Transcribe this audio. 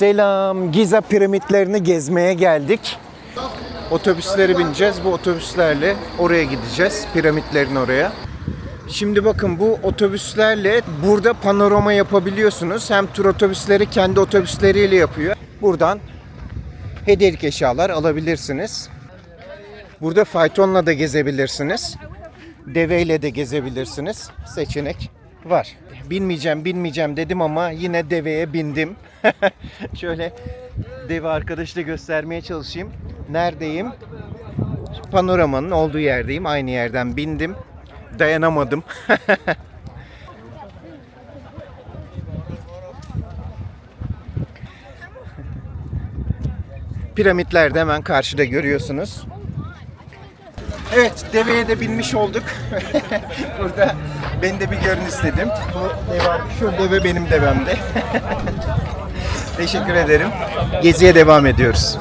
Selam. Giza piramitlerini gezmeye geldik. Otobüslere bineceğiz. Bu otobüslerle oraya gideceğiz. Piramitlerin oraya. Şimdi bakın bu otobüslerle burada panorama yapabiliyorsunuz. Hem tur otobüsleri kendi otobüsleriyle yapıyor. Buradan hediyelik eşyalar alabilirsiniz. Burada faytonla da gezebilirsiniz. Deveyle de gezebilirsiniz. Seçenek var. Binmeyeceğim, binmeyeceğim dedim ama yine deveye bindim. Şöyle deve arkadaşı da göstermeye çalışayım. Neredeyim? Panoramanın olduğu yerdeyim. Aynı yerden bindim. Dayanamadım. Piramitler de hemen karşıda görüyorsunuz. Evet, deveye de binmiş olduk. Burada beni de bir görün istedim. Bu deve, şu deve benim devemde. Teşekkür ederim. Geziye devam ediyoruz.